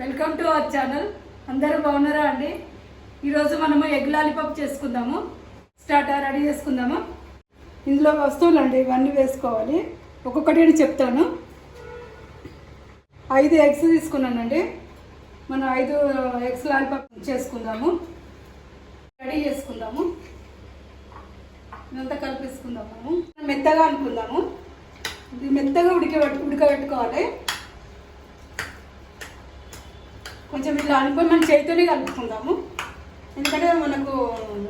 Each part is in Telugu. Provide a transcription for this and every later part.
Welcome to our channel. అందరూ బాగున్నారా అండి? ఈరోజు మనము ఎగ్ లాలీపాప్ చేసుకుందాము. స్టార్టర్ రెడీ చేసుకుందాము. ఇందులో వస్తువులు అండి ఇవన్నీ వేసుకోవాలి. ఒక్కొక్కటి నేను చెప్తాను. ఐదు ఎగ్స్ తీసుకున్నానండి. మనం ఐదు ఎగ్స్ లాలీపాప్ చేసుకుందాము. రెడీ చేసుకుందాము. ఇదంతా కలిపేసుకుందాము. మెత్తగా అనుకుందాము. ఇది మెత్తగా ఉడిక ఉడకబెట్టుకోవాలి. కొంచెం ఇట్లా అనుకొని మనం చేతితోనే కలుపుకుందాము. ఎందుకంటే మనకు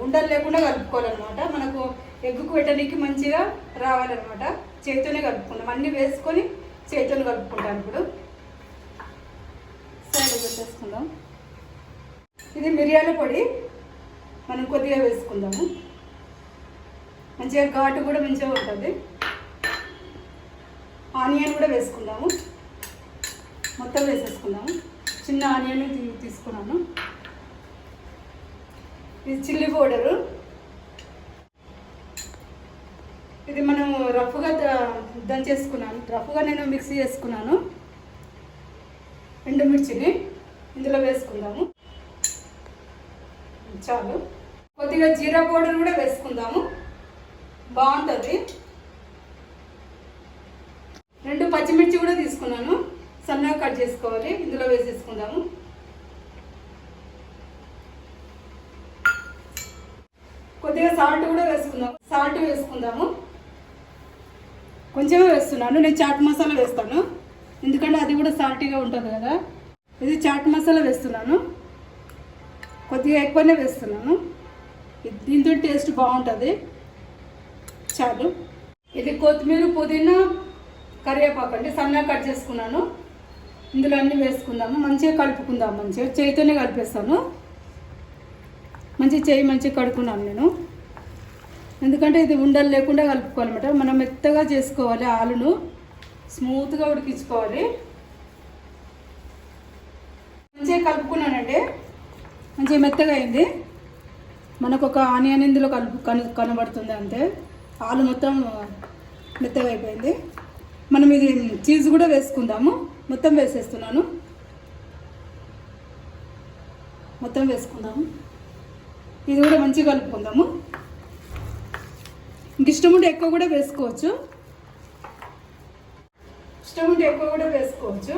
ఉండలు లేకుండా కలుపుకోవాలన్నమాట. మనకు ఎగ్గుకు పెట్టడానికి మంచిగా రావాలన్నమాట. చేతితోనే కలుపుకుందాం. అన్నీ వేసుకొని చేతితోనే కలుపుకుంటాం ఇప్పుడు. సైడ్ పెట్టేసుకుందాం ఇది మిరియాల పొడి. మనం కొద్దిగా వేసుకుందాము. మంచిగా ఘాటు కూడా మంచిగా ఉంటుంది. ఆనియన్ కూడా వేసుకుందాము. మొత్తం వేసేసుకుందాము. చిన్న ఆనియన్ తీసుకున్నాను. ఇది చిల్లీ పౌడరు. ఇది మనం రఫ్గా దంచేసుకున్నాను రఫ్గా నేను మిక్సీ చేసుకున్నాను. ఎండుమిర్చిని ఇందులో వేసుకుందాము. చాలు. కొద్దిగా జీరా పౌడర్ కూడా వేసుకుందాము. బాగుంటుంది. రెండు పచ్చిమిర్చి కూడా తీసుకున్నాను. సన్నగా కట్ చేసుకోవాలి. ఇందులో వేసేసుకుందాము. కొద్దిగా సాల్ట్ కూడా వేసుకుందాము సాల్ట్ వేసుకుందాము. కొంచెమే వేస్తున్నాను. నేను చాట్ మసాలా వేస్తాను. ఎందుకంటే అది కూడా సాల్టీగా ఉంటుంది కదా. ఇది చాట్ మసాలా వేస్తున్నాను. కొద్దిగా ఎక్కువనే వేస్తున్నాను. ఇది- దీంతో టేస్ట్ బాగుంటుంది. చాలు. ఇది కొత్తిమీర పుదీనా కరివేపాకు అండి. సన్నగా కట్ చేసుకున్నాను. ఇందులో అన్నీ వేసుకుందాము మంచిగా కలుపుకుందాం మంచిగా చేయితోనే కలిపేస్తాను. మంచిగా చేయి మంచిగా కడుక్కున్నాను నేను. ఎందుకంటే ఇది ఉండలు లేకుండా కలుపుకోవాలన్నమాట. మనం మెత్తగా చేసుకోవాలి ఆలును. స్మూత్గా ఉడికించుకోవాలి. మంచిగా కలుపుకున్నానండి. మంచిగా మెత్తగా అయింది. మనకు ఒక ఆనియన్ ఇందులో కలుపు కను కనబడుతుంది అంతే. ఆలు మొత్తం మెత్తగా అయిపోయింది. మనం ఇది చీజ్ కూడా వేసుకుందాము. మొత్తం వేసేస్తున్నాను. మొత్తం వేసుకుందాము. ఇది కూడా మంచిగా కలుపుకుందాము. ఇంక ఇష్టం ఉంటే ఎక్కువ కూడా వేసుకోవచ్చు. ఇష్టం ఉంటే ఎక్కువ కూడా వేసుకోవచ్చు.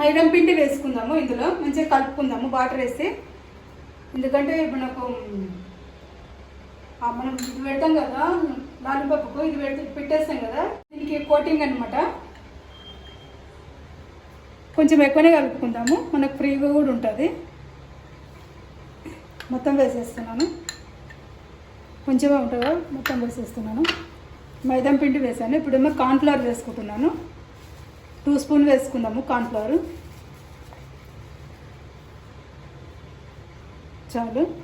మైదం పిండి వేసుకుందాము ఇందులో. మంచిగా కలుపుకుందాము. వాటర్ వేసి ఎందుకంటే మనకు నాకు మనం ఇది పెడతాం కదా లాలిపప్పుకు ఇది పెడితే పెట్టేస్తాం కదా దీనికి కోటింగ్ అనమాట కొంచెం ఎక్కువనే కలుపుకుందాము మనకు ఫ్రీగా కూడా ఉంటుంది. మొత్తం వేసేస్తున్నాను. కొంచెమే ఉంటుందా? మొత్తం వేసేస్తున్నాను. మైదాం పిండి వేసాను. ఇప్పుడేమో కార్న్ఫ్లవర్ వేసుకుంటున్నాను. టూ స్పూన్ వేసుకుందాము కార్న్ఫ్లవర్ చాలు.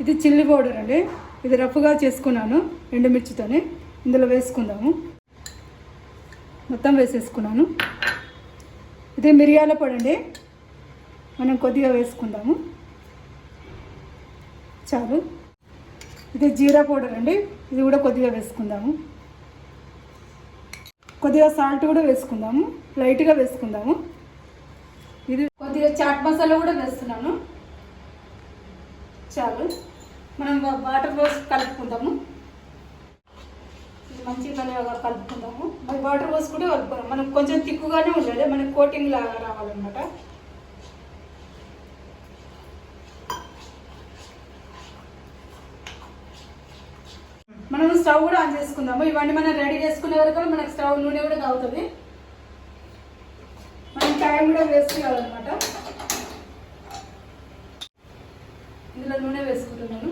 ఇది చిల్లీ పౌడర్ అండి. ఇది రఫ్గా చేసుకున్నాను ఎండుమిర్చితోని. ఇందులో వేసుకుందాము. మొత్తం వేసేసుకున్నాను. ఇది మిరియాల పొడి అండి. మనం కొద్దిగా వేసుకుందాము. చాలు. ఇది జీరా పౌడర్ అండి. ఇది కూడా కొద్దిగా వేసుకుందాము. కొద్దిగా సాల్ట్ కూడా వేసుకుందాము. లైట్గా వేసుకుందాము. ఇది కొద్దిగా చాట్ మసాలా కూడా వేస్తున్నాను. చాలు. మనం వాటర్ పోసి కలుపుకుందాము మంచిగా కలుపుకుందాము మరి వాటర్ పోసి కూడా మనం కొంచెం తిక్కుగానే ఉండాలి. మనకి కోటింగ్ లాగా రావాలన్నమాట. మనం స్టవ్ కూడా ఆన్ చేసుకుందాము. ఇవన్నీ మనం రెడీ చేసుకునే వరకు మనకు స్టవ్ నూనె కూడా కావుతుంది మనం టైం కూడా వేస్ట్ కావాలన్నమాట ఇందులో నూనె వేసుకుంటున్నాను.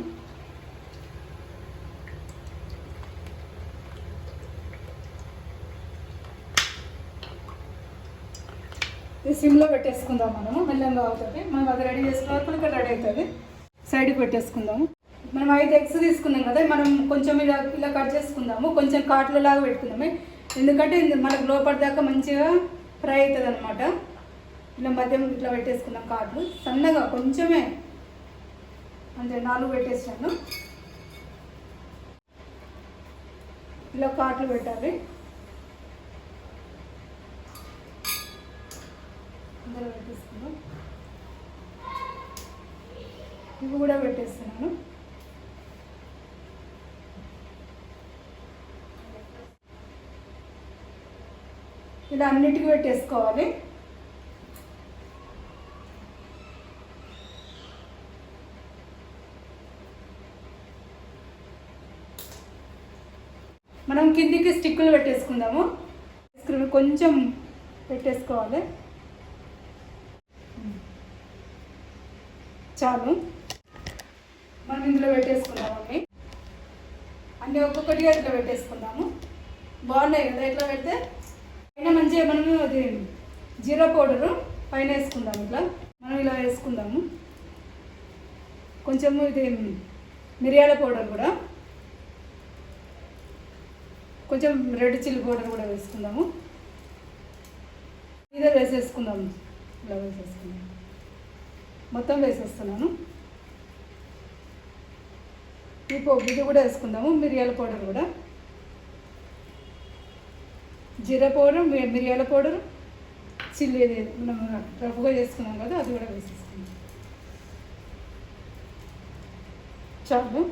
ఇది సిమ్లో పెట్టేసుకుందాం మనము మెల్లంగా అవుతుంది. మనం అది రెడీ చేసుకున్న వరకు ఇక్కడ రెడీ అవుతుంది. సైడ్కి పెట్టేసుకుందాము. మనం ఐదు ఎగ్స్ తీసుకున్నాం కదా మనం కొంచెం ఇలా ఇలా కట్ చేసుకుందాము. కొంచెం కాట్లు లాగా పెట్టుకుందాము. ఎందుకంటే మనకు లోపలి దాకా మంచిగా ఫ్రై అవుతుంది అనమాట ఇలా మధ్యం ఇట్లా పెట్టేసుకుందాం కాట్లు. సన్నగా కొంచెమే. అంటే నాలుగు పెట్టేసాను ఇలా కాట్లు పెట్టాలి. అందరూ పెట్టేసుకుందాం. ఇవి కూడా పెట్టేస్తున్నాను. ఇలా అన్నిటికీ పెట్టేసుకోవాలి. మనం కిందికి స్టిక్కులు పెట్టేసుకుందాము. ఐస్ క్రీమ్ కొంచెం పెట్టేసుకోవాలి. చాలు. మనం ఇందులో పెట్టేసుకుందామండి అన్నీ ఒక్కొక్కటిగా ఇట్లా పెట్టేసుకుందాము. బాగున్నాయి కదా ఇట్లా పెడితే? పైన మంచిగా మనము అది జీరా పౌడరు పైన వేసుకుందాము ఇట్లా. మనం ఇలా వేసుకుందాము. కొంచెము ఇది మిరియాల పౌడర్ కూడా. కొంచెం రెడ్ చిల్లీ పౌడర్ కూడా వేసుకుందాము. ఇదే వేసేసుకుందాము ఇలా వేసేసుకుందాం. మొత్తం వేసేస్తున్నాను. ఈ పొగ్గు ఇది కూడా వేసుకుందాము మిరియాల పౌడర్ కూడా. జీరా పౌడర్ మిరియాల పౌడర్ చిల్లీ ఇది మనం రఫ్గా చేసుకున్నాం కదా అది కూడా వేసేసుకుందాం. చాలు.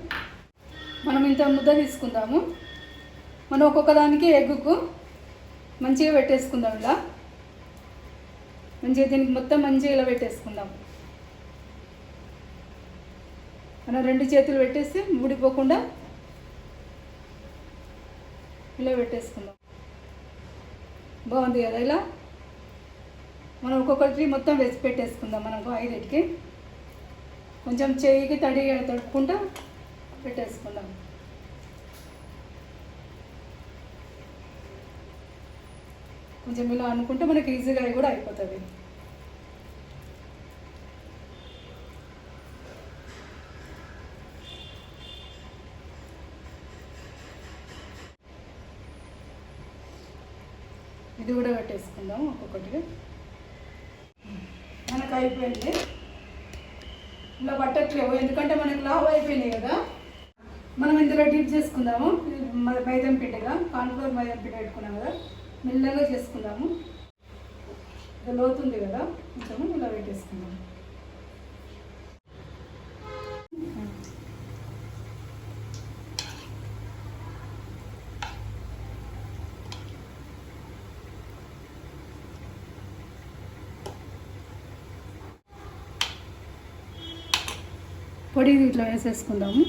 మనం ఇంత ముద్ద తీసుకుందాము. మనం ఒక్కొక్క దానికి ఎగ్గుకు మంచిగా పెట్టేసుకుందాం ఇలా. మంచిగా దీనికి మొత్తం మంచిగా ఇలా పెట్టేసుకుందాం. మనం రెండు చేతులు పెట్టేసి ఊడిపోకుండా ఇలా పెట్టేసుకుందాం. బాగుంది కదా ఇలా? మనం ఒక్కొక్కటి మొత్తం వేసి పెట్టేసుకుందాం మనకు ఐదుటికి. కొంచెం చేయికి తడి తడుపుకుంటా పెట్టేసుకుందాం. కొంచెం ఇలా అనుకుంటే మనకి ఈజీగా కూడా అయిపోతుంది. ఇది కూడా పెట్టేసుకుందాం ఒక్కొక్కటిగా మనకు అయిపోయింది. ఇలా పట్టట్లేవు ఎందుకంటే మనకు లావు అయిపోయినాయి కదా. మనం ఇందులో డీప్ చేసుకుందాము. మన మైదం పిండిగా కాన్ఫ్లోర్ మైదం పిండి పెట్టుకున్నాం కదా. మెల్లగా చేసుకుందాము. ఇది లోతుంది కదా కొంచెము ఇలా పెట్టేసుకుందాము పొడి ఇట్లా వేసేసుకుందాము.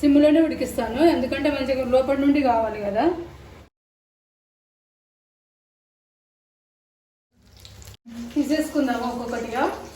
సిమ్లోనే ఉడికిస్తాను. ఎందుకంటే మంచిగా లోపల నుండి కావాలి కదా. తీసేసుకుందాము ఒక్కొక్కటిగా.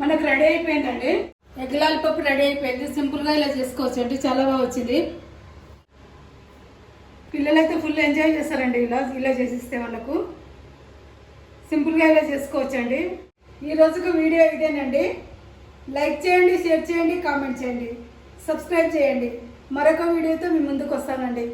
మనకు రెడీ అయిపోయిందండి. ఎగ్ లాలిపప్పు రెడీ అయిపోయింది. సింపుల్గా ఇలా చేసుకోవచ్చు అండి. చాలా బాగా వచ్చింది. పిల్లలైతే ఫుల్ ఎంజాయ్ చేస్తారండి ఇలా ఇలా చేసిస్తే వాళ్ళకు సింపుల్గా ఇలా చేసుకోవచ్చండి. ఈ రోజుకు వీడియో ఇదేనండి. లైక్ చేయండి షేర్ చేయండి కామెంట్ చేయండి. సబ్స్క్రైబ్ చేయండి. మరొక వీడియోతో మీ ముందుకు వస్తానండి.